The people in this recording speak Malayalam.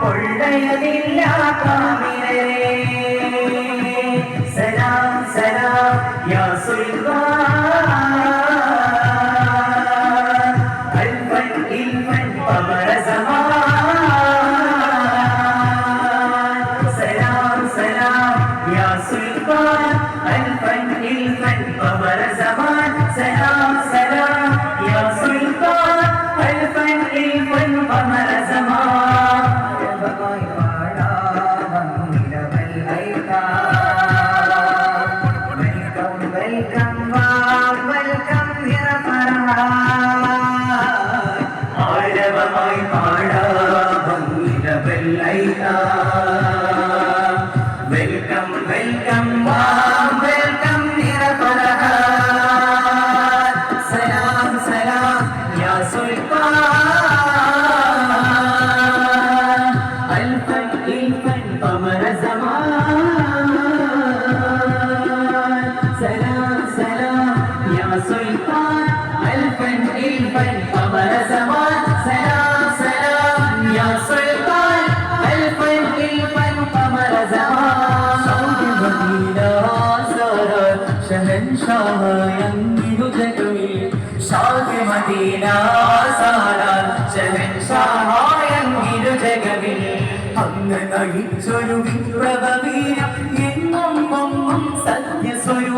കൊള്ളയതില്ല കാമിരേ സലാം സലാം യാ സുൽത്താൻ അൽഫൻ ഇൽഫൻ പമര സമാൻ സലാം സലാം യാ സുൽത്താൻ അൽഫൻ ഇൽഫൻ പമര സമാൻ സലാം നിലവൽ വെൽക്കം വെൽക്കം വാം വെൽക്കം സലാം സലാം യാ സുൽത്താൻ അൽഫൻ ഇൽഫൻ പമര സമാൻ സലാം സലാം യാ സുൽത്താൻ അൽഫൻ ഇൽഫൻ പമര സമാൻ ഷഹൻഷാഹ യംഗിഹു ജഗമിൽ ഷാഹ് മദീന സാര ഷഹൻഷാഹ യംഗിഹു അങ്ങ് നയിച്ചൊരു വിപ്ലവീരം എങ്ങും ഒന്നും സത്യസ്വരൂ